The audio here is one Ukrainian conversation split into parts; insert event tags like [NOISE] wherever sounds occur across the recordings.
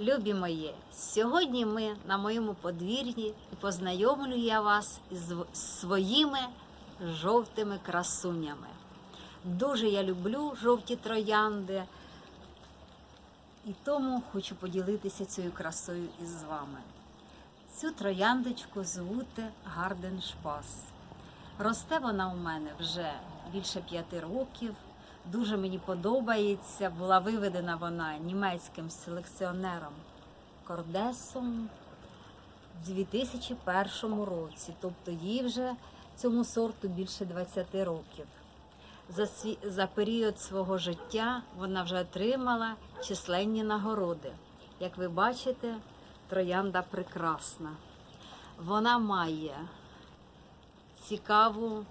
Любі мої, сьогодні ми на моєму подвір'ї і познайомлю я вас із своїми жовтими красунями. Дуже я люблю жовті троянди, і тому хочу поділитися цією красою із вами. Цю трояндочку звути Гарден Шпас. Росте вона у мене вже більше п'яти років. Дуже мені подобається. Була виведена вона німецьким селекціонером Кордесом в 2001 році. Тобто їй вже цьому сорту більше 20 років. За, свій, за період свого життя вона вже отримала численні нагороди. Як ви бачите, троянда прекрасна. Вона має цікаву,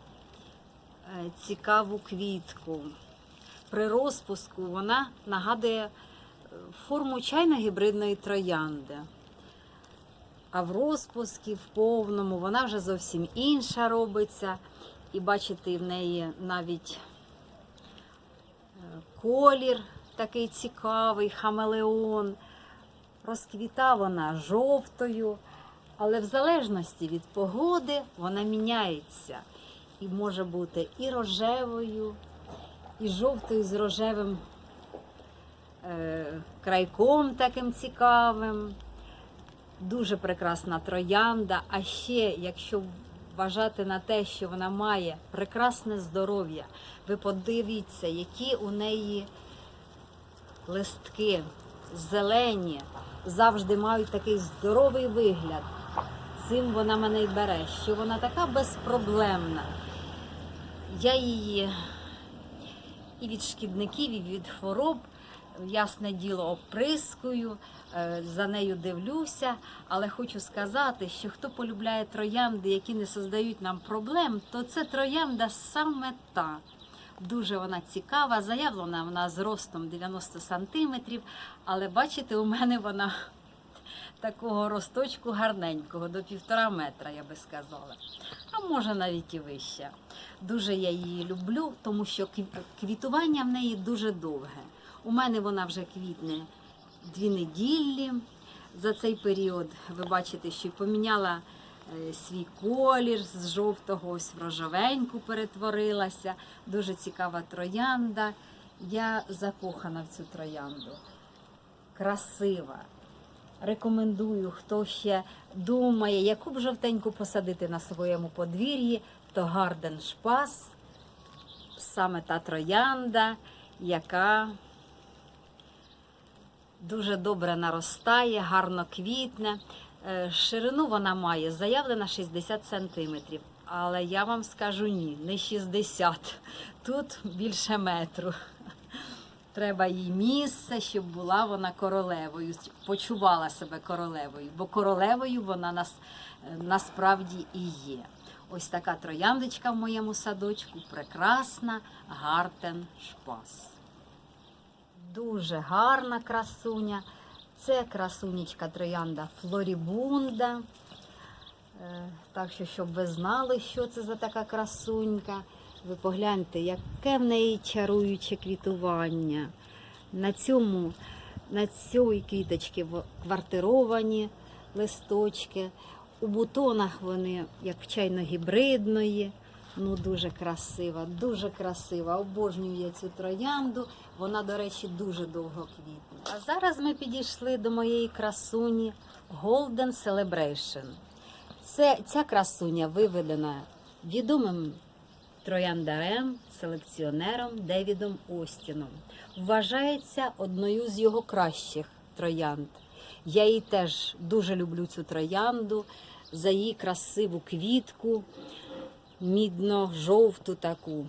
е, цікаву квітку. При розпуску вона нагадує е, форму чайно-гібридної троянди. А в розпуску, в повному, вона вже зовсім інша робиться. І бачите, в неї навіть е, колір такий цікавий, хамелеон. Розквіта вона жовтою, але в залежності від погоди вона міняється. І може бути і рожевою, і жовтою з рожевим е, крайком таким цікавим. Дуже прекрасна троянда. А ще, якщо вважати на те, що вона має прекрасне здоров'я, ви подивіться, які у неї листки зелені, завжди мають такий здоровий вигляд. Цим вона мене й бере, що вона така безпроблемна. Я її і від шкідників, і від хвороб, ясне діло, оприскую, е, за нею дивлюся. Але хочу сказати, що хто полюбляє троянди, які не создають нам проблем, то це троянда саме та. Дуже вона цікава, заявлена вона з ростом 90 сантиметрів, але бачите, у мене вона такого росточку гарненького, до півтора метра, я би сказала. А може навіть і вище. Дуже я її люблю, тому що квітування в неї дуже довге. У мене вона вже квітне дві неділі. За цей період ви бачите, що поміняла е, свій колір з жовтого ось в рожевеньку перетворилася. Дуже цікава троянда. Я закохана в цю троянду. Красива. Рекомендую, хто ще думає, яку б жовтеньку посадити на своєму подвір'ї, то Гарден Шпас, саме та троянда, яка дуже добре наростає, гарно квітне. Е, Ширину вона має заявлена 60 сантиметрів. Але я вам скажу ні, не 60. Тут більше метру. Треба їй місце, щоб була вона королевою, почувала себе королевою, бо королевою вона нас, е, насправді і є. Ось така трояндочка в моєму садочку, прекрасна Гартен Шпас. Дуже гарна красуня. Це красунечка троянда Флорібунда. Е, Так що, щоб ви знали, що це за така красунька. Ви погляньте, яке в неї чаруюче квітування. На цьому, на цій квіточці квартировані листочки. У бутонах вони, як в чайно-гібридної. Ну, дуже красива, дуже красива. Обожнюю я цю троянду. Вона, до речі, дуже довго квітне. А зараз ми підійшли до моєї красуні Golden Celebration. Це, ця красуня виведена відомим трояндарем, селекціонером Девідом Остіном. Вважається одною з його кращих троянд. Я її теж дуже люблю цю троянду за її красиву квітку, мідно-жовту таку.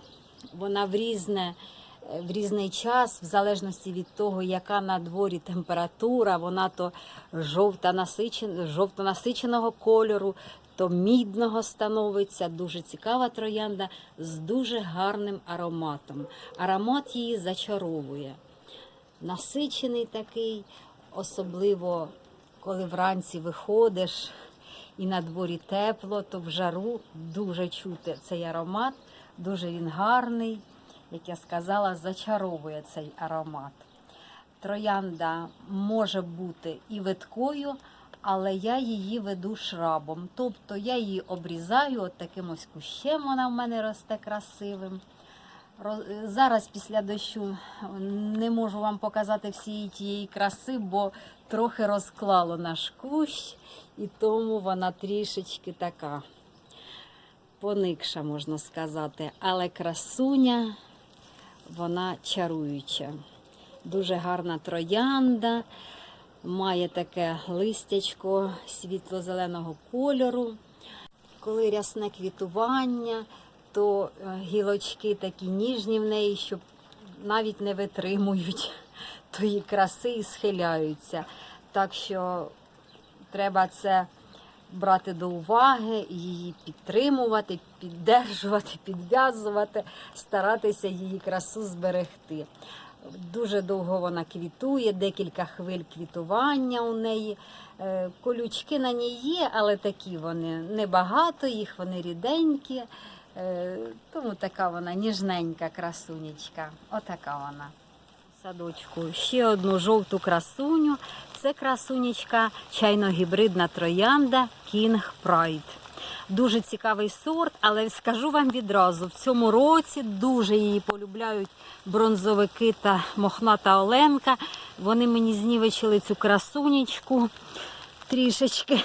Вона в різне. В різний час, в залежності від того, яка на дворі температура, вона то жовта насичен... жовто-насиченого кольору, то мідного становиться. Дуже цікава троянда з дуже гарним ароматом. Аромат її зачаровує. Насичений такий, особливо коли вранці виходиш і на дворі тепло, то в жару дуже чути цей аромат. Дуже він гарний, як я сказала, зачаровує цей аромат. Троянда може бути і виткою, але я її веду шрабом. Тобто я її обрізаю от таким ось кущем, вона в мене росте красивим. Зараз після дощу не можу вам показати всієї тієї краси, бо трохи розклало наш кущ, і тому вона трішечки така поникша, можна сказати. Але красуня, вона чаруюча. Дуже гарна троянда, має таке листячко світло-зеленого кольору. Коли рясне квітування, то е, гілочки такі ніжні в неї, що навіть не витримують [LAUGHS] тої краси і схиляються. Так що треба це брати до уваги, її підтримувати, піддержувати, підв'язувати, старатися її красу зберегти. Дуже довго вона квітує, декілька хвиль квітування у неї. Е, Колючки на ній є, але такі вони небагато, їх вони ріденькі. Е, Тому така вона ніжненька красунечка. Отака вона. Садочку ще одну жовту красуню. Це красунечка чайно-гібридна троянда King Pride. Дуже цікавий сорт, але скажу вам відразу: в цьому році дуже її полюбляють бронзовики та мохната Оленка. Вони мені знівечили цю красунечку трішечки.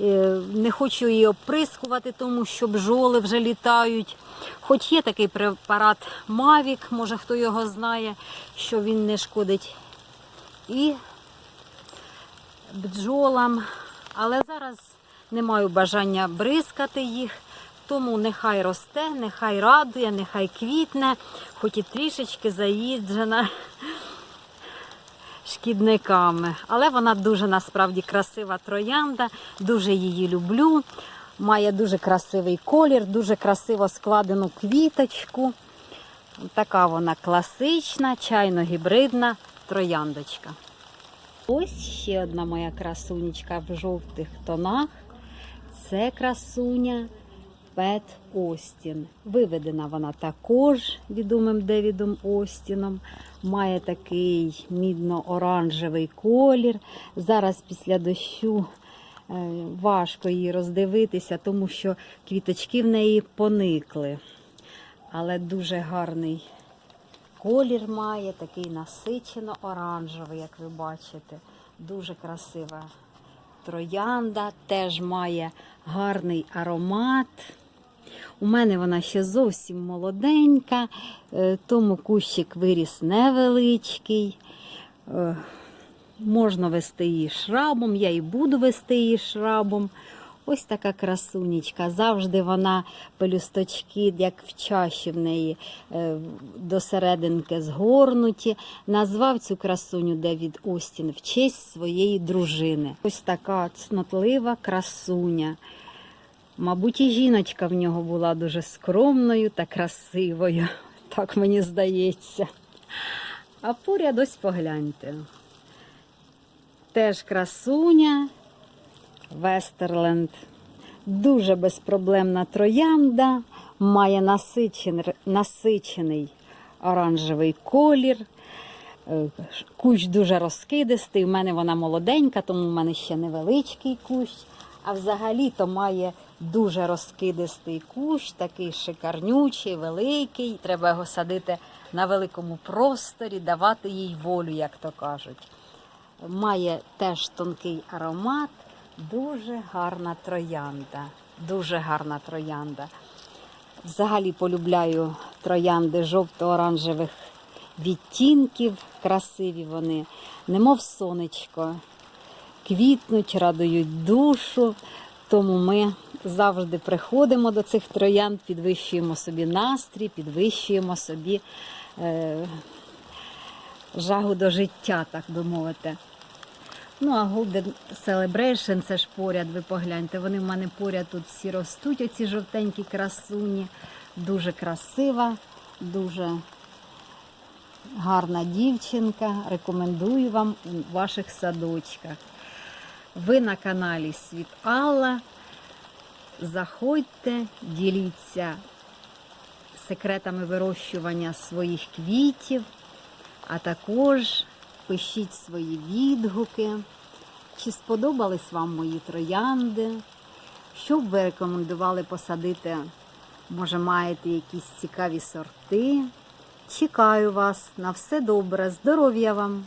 Е, Не хочу її оприскувати, тому що бджоли вже літають. Хоч є такий препарат Mavic, може хто його знає, що він не шкодить і бджолам. Але зараз не маю бажання бризкати їх, тому нехай росте, нехай радує, нехай квітне, хоч і трішечки заїджена шкідниками. Але вона дуже насправді красива троянда, дуже її люблю. Має дуже красивий колір, дуже красиво складену квіточку. Така вона класична, чайно-гібридна трояндочка. Ось ще одна моя красунечка в жовтих тонах. Це красуня Пет Остін. Виведена вона також відомим Девідом Остіном. Має такий мідно-оранжевий колір. Зараз після дощу е, важко її роздивитися, тому що квіточки в неї поникли. Але дуже гарний колір має, такий насичено-оранжевий, як ви бачите. Дуже красива троянда, теж має гарний аромат. У мене вона ще зовсім молоденька, е, тому кущик виріс невеличкий. Е, Можна вести її шрабом, я і буду вести її шрабом. Ось така красунечка. Завжди вона пелюсточки, як в чаші в неї е, до серединки згорнуті. Назвав цю красуню Девід Остін в честь своєї дружини. Ось така цнотлива красуня. Мабуть, і жіночка в нього була дуже скромною та красивою. [LAUGHS] Так мені здається. А поряд ось погляньте. Теж красуня Вестерленд. Дуже безпроблемна троянда, має насичений, насичений оранжевий колір. Е, Кущ дуже розкидистий. У мене вона молоденька, тому в мене ще невеличкий кущ. А взагалі-то має дуже розкидистий кущ, такий шикарнючий, великий. Треба його садити на великому просторі, давати їй волю, як то кажуть. Має теж тонкий аромат, дуже гарна троянда. Дуже гарна троянда. Взагалі полюбляю троянди жовто-оранжевих відтінків. Красиві вони, немов сонечко. Квітнуть, радують душу. Тому ми завжди приходимо до цих троянд, підвищуємо собі настрій, підвищуємо собі е, жагу до життя, так би мовити. Ну, а Golden Celebration, це ж поряд, ви погляньте, вони в мене поряд тут всі ростуть, оці жовтенькі красуні. Дуже красива, дуже гарна дівчинка. Рекомендую вам у ваших садочках. Ви на каналі Світ Алла. Заходьте, діліться секретами вирощування своїх квітів, а також Пишіть свої відгуки, чи сподобались вам мої троянди, що б ви рекомендували посадити, може, маєте якісь цікаві сорти. Чекаю вас на все добре, здоров'я вам!